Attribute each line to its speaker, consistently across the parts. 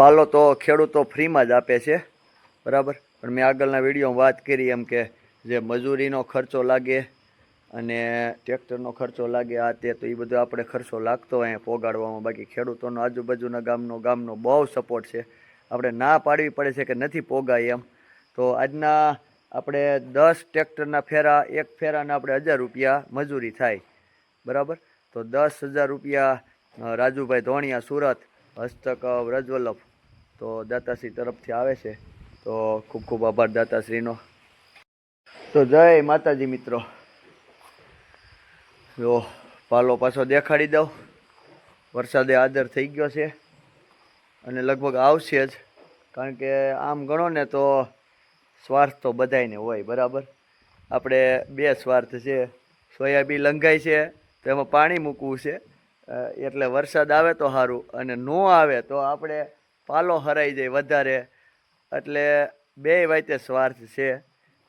Speaker 1: પાલો તો ખેડૂતો ફ્રીમાં જ આપે છે, બરાબર? પણ મેં આગળના વિડીયોમાં વાત કરી એમ કે જે મજૂરીનો ખર્ચો લાગે અને ટ્રેક્ટરનો ખર્ચો લાગે, આ તે, તો એ બધો આપણે ખર્ચો લાગતો હોય પોગાડવામાં. બાકી ખેડૂતોનો આજુબાજુના ગામનો ગામનો બહુ સપોર્ટ છે. આપણે ના પાડવી પડે છે કે નથી પોગાય એમ. તો આજના આપણે દસ ટ્રેક્ટરના ફેરા, એક ફેરાના આપણે હજાર રૂપિયા મજૂરી થાય, બરાબર? તો દસ હજાર રૂપિયા રાજુભાઈ ધોણિયા, સુરત, હસ્તક, વ્રજવલ્લભ તો દાતાશ્રી તરફથી આવે છે. તો ખૂબ ખૂબ આભાર દાતાશ્રીનો. તો જય માતાજી મિત્રો. જો પાલો પાછો દેખાડી દઉં. વરસાદે આદર થઈ ગયો છે. અને લગભગ આવશે જ. કારણ કે આમ ગણો ને તો સ્વાર્થ તો બધાને હોય, બરાબર? આપણે બે સ્વાર્થ છે. સોયાબીન લંઘાય છે, તો એમાં પાણી મૂકવું છે. એટલે વરસાદ આવે તો સારું અને ન આવે તો આપણે પાલો હરાઈ જાય વધારે. એટલે બે વાતે સ્વાર્થ છે.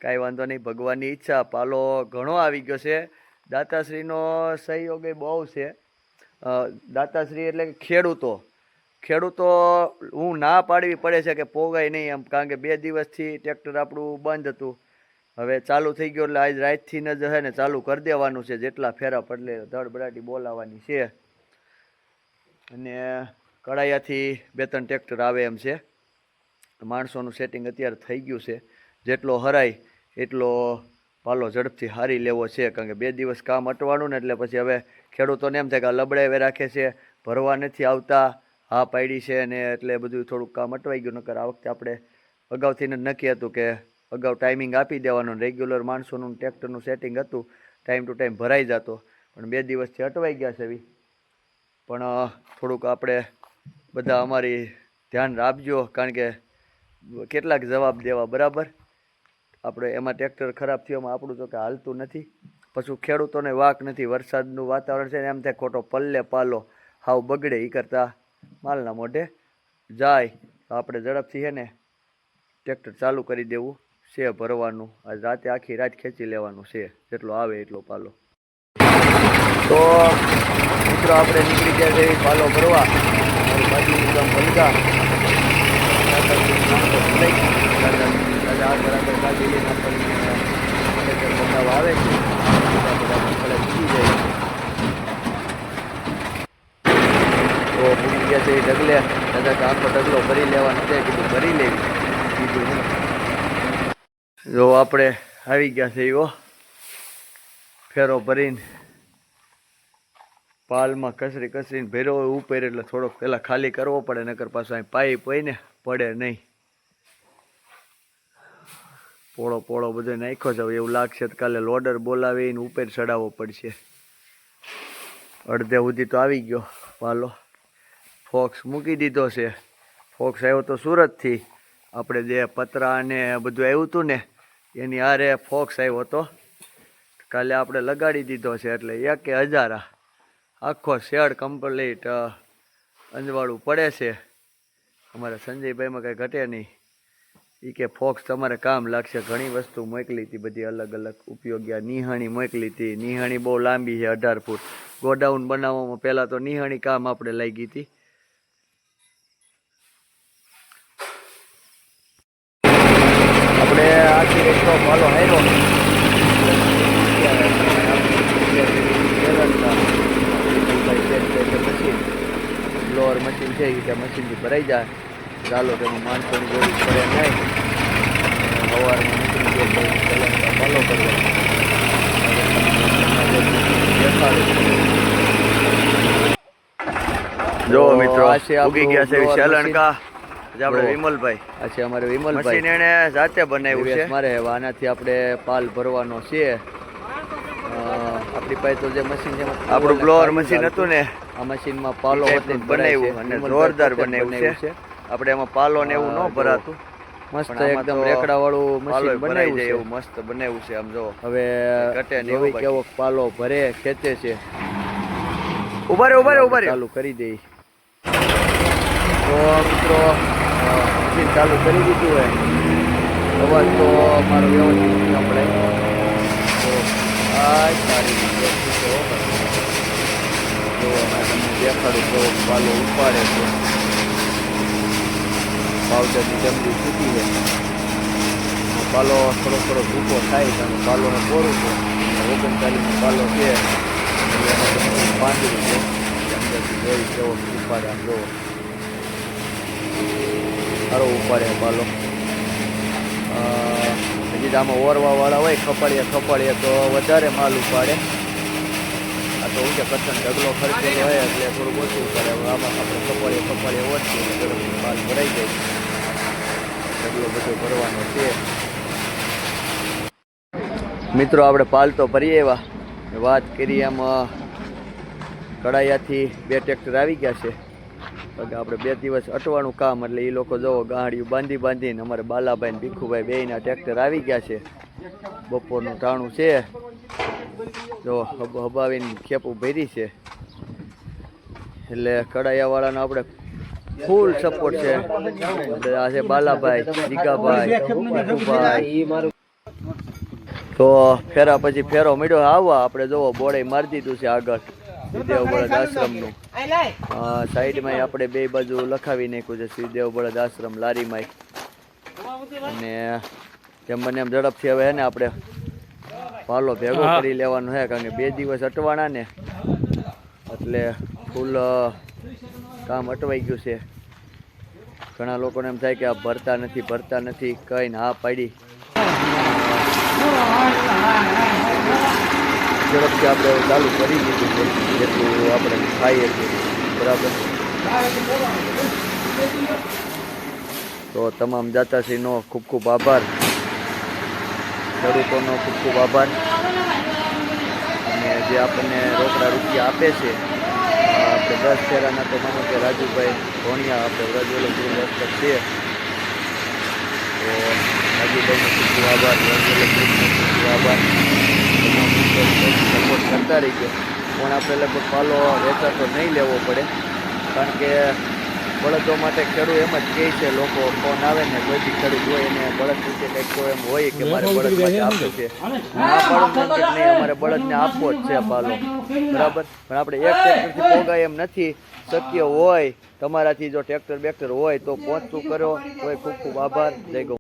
Speaker 1: કાંઈ વાંધો નહીં, ભગવાનની ઈચ્છા, પાલો ઘણો આવી ગયો છે. દાતાશ્રીનો સહયોગ એ બહુ છે. દાતાશ્રી એટલે કે ખેડૂતો. ખેડૂતો હું ના પાડવી પડે છે કે પોગાય નહીં એમ, કારણ કે બે દિવસથી ટ્રેક્ટર આપણું બંધ હતું. હવે ચાલુ થઈ ગયું એટલે આજ રાતથી જ છે ને, ચાલુ કરી દેવાનું છે. જેટલા ફેરા પડલે ધડબડાટી બોલાવવાની છે. અને કડાયાથી બે ત્રણ ટ્રેક્ટર આવે એમ છે. માણસોનું સેટિંગ અત્યારે થઈ ગયું છે. જેટલો હરાય, એટલો પાલો ઝડપથી હારી લેવો છે. કારણ કે બે દિવસ કામ અટવાનું ને એટલે પછી હવે ખેડૂતોને એમ થાય કે આ લબડાવે રાખે છે. ભરવા નથી આવતા, હા પાડી છે ને એટલે બધું થોડુંક કામ અટવાઈ ગયું. નકર આ વખતે આપણે અગાઉથી નક્કી હતું કે અગાઉ ટાઈમિંગ આપી દેવાનું. રેગ્યુલર માણસોનું ટ્રેક્ટરનું સેટિંગ હતું. ટાઈમ ટુ ટાઈમ ભરાઈ જતો. પણ બે દિવસથી અટવાઈ ગયા છે એવી. પણ થોડુંક આપણે બધા અમારી ધ્યાન રાખજો, કારણ કે કેટલાક જવાબ દેવા બરાબર. આપણે એમાં ટ્રેક્ટર ખરાબ થયો, એમાં આપણું તો કે હાલતું નથી. પછી ખેડૂતોને વાક નથી, વરસાદનું વાતાવરણ છે ને એમ થાય ખોટો પલ્લે પાલો, હાવ બગડે એ કરતાં. માલના મોઢે જાય, આપણે ઝડપથી છે ને ટ્રેક્ટર ચાલુ કરી દેવું. છે ભરવાનું, આજ રાતે આખી રાત ખેંચી લેવાનું છે, જેટલો આવે એટલો પાલો. તો મિત્રો, આપણે નીકળી ગયા છે પાલો ભરવા. બાજુ ગામ વલગા આવે છે બધા બધા મસાલા ચૂકી જાય તો ભૂલી ગયા છે એ ડગલે દાદા કે આખો ડગલો ભરી લેવાનો ભરી લેવી. કીધું જો આપણે આવી ગયા છે એવો ફેરો ભરીને પાલમાં કસરી કસરીને ભેરો હોય ઉપર એટલે થોડોક પહેલાં ખાલી કરવો પડે, નકર પાછો અહીં પાઇપ હોય ને, પડે નહીં. પોળો પોળો બધો નાખ્યો હવે એવું લાગશે તો કાલે લોડર બોલાવીને ઉપર ચડાવવો પડશે. અડધે સુધી તો આવી ગયો પાલો. ફોક્સ મૂકી દીધો છે. ફોક્સ આવ્યો તો સુરતથી. આપણે જે પતરા ને બધું આવ્યું હતું ને, એની આરે ફોક્સ આવ્યો હતો. કાલે આપણે લગાડી દીધો છે એટલે એક હજારા આખો શેડ કમ્પ્લીટ અંજવાળું પડે છે. અમારા સંજયભાઈમાં કંઈ ઘટે નહીં. એ કે, ફોક્સ તમારે કામ લાગશે. ઘણી વસ્તુ મોકલી હતી, બધી અલગ અલગ ઉપયોગી. નિહાણી મોકલી હતી. નિહાણી બહુ લાંબી છે, અઢાર ફૂટ. ગોડાઉન બનાવવામાં પહેલાં તો નિહાણી કામ આપણે લાગી હતી. આપણે આખી રસ્તો ફોલો હાર્યો. છે એ મશીનથી ભરાઈ જાય. ચાલો તેમાં માણસોની જરૂર પડે નહીં સવારમાં મશીન જે મિત્રો ઉગી ગયા છે શેલણકા આપણે વિમલભાઈ. આ અમારે વિમલભાઈ. મશીન એને જાતે બનાવ્યું છે. મારે આનાથી આપણે પાલ ભરવાનો છે. આપણી પાસે તો જે મશીન છે આપણું બ્લોઅર મશીન હતું ને. આ મશીનમાં પાલો બનાવ્યું અને જોરદાર બનાવ્યું છે. આપણે એમાં પાલો ને એવું ન ભરાતું. મસ્ત એકદમ રેકડા વાળું મશીન બનાવ્યું છે. એવું મસ્ત બનાવ્યું છે આમ જો. હવે કટે ને એવું કેવો પાલો ભરે ખેંચે છે. ઊભા રે ઊભા રે ઊભા રે ચાલુ કરી દઈ તો મિત્રો મશીન ચાલુ કરી દીધું હોય. અવાજ તો મારો વ્યવસ્થિત આપણે. તો આ સારી રીતે છે હો ભાઈ. જો હમણાં તમને દેખાડું તો પાલો ઉપાડે છે. પાવડરની ડમરી છૂટી છે. પાલો થોડો થોડો ભૂકો થાય અને પાલોને કોરું છે. ઓગણચાલીસનો પાલો છે. પાંદડું છે. અંદરથી જોઈ કેવો ઉપાડે આમ જોવો સારો ઉપાડે પાલો હજી આમાં ઓરવાવાળા હોય, ખપાડીએ ખપાડીએ તો વધારે માલ ઉપાડે. તો હું કે કચ્છનો ઢગલો ખર્ચેલો હોય એટલે થોડુંક ઓછું કરે. હવે આમાં આપણે કપાળીએ કપાળીએ ઓછું એટલે માલ ભરાઈ જાય. ઢગલો બધો ભરવાનો છે. મિત્રો, આપણે પાલતો ભરીએ એવા. વાત કરી એમ કડાયાથી બે ટ્રેક્ટર આવી ગયા છે. કારણ આપણે બે દિવસ અટવાનું કામ, એટલે એ લોકો જોવો ગાંડિયું બાંધી બાંધીને અમારે બાલાભાઈ ને ભીખુભાઈ બેયના ટ્રેક્ટર આવી ગયા છે. બપોરનું ટાણું છે. જો હબ હબાવીને ખેપું ભરી છે. એટલે કડાયાવાળાનો આપણે ફૂલ સપોર્ટ છે. આ છે બાલાભાઈ જીગાભાઈ ભીખુભાઈ તો ફેરા પછી ફેરો મળ્યો આવવા આપણે જોવો બોડે મારી દીધું છે આગળ. શ્રીદેવ બળદ આશ્રમનું. અ, સાઈડમાં આપણે બે બાજુ લખાવી નાખ્યું છે શ્રીદેવ બળદ આશ્રમ લારીમાં અને જેમ બને એમ ઝડપથી હવે ને આપણે પાલો ભેગો કરી લેવાનો છે કારણ કે બે દિવસ અટવાના ને. એટલે ફૂલ કામ અટવાઈ ગયું છે. ઘણા લોકોને એમ થાય કે આ ભરતા નથી ભરતા નથી કઈ હા પાડી. ઝડપથી આપણે ચાલુ કરી દીધું છે. જેટલું આપણે ખાઈએ છીએ. બરાબર? તો તમામ દાતાશ્રીનો ખૂબ ખૂબ આભાર. ખેડૂતોનો ખૂબ ખૂબ આભાર. અને જે આપણને રોકડા રૂપિયા આપે છે આપણે દસ ફેરાના તો માનો કે રાજુભાઈ ધોણિયા આપણે વ્રજવલો ગુરુ દસ્તક છે. તો રાજુભાઈનો ખૂબ ખૂબ આભાર, વ્રજવલો ગુરુનો ખૂબ ખૂબ આભાર. સપોર્ટ કરતા રહીજો. પણ આપણે લગભગ પાલો વેચાતો નહીં લેવો પડે, કારણ કે બળદો માટે ખેડૂત એમ જ કહે છે લોકો ફોન આવે ને કોઈ બી ખેડૂત હોય એને બળદ વિશે કંઈક તો એમ હોય કે મારે બળદ માટે આપે છે. ના પાડું એમ નહીં અમારે બળદને આપવો જ છે પાલો. બરાબર? પણ આપણે એક ટ્રેક્ટરથી પોગાય એમ નથી શક્ય હોય તમારાથી જો ટ્રેક્ટર બેક્ટર હોય તો પહોંચતું કરો કોઈ ખૂબ ખૂબ આભાર. જય ગૌ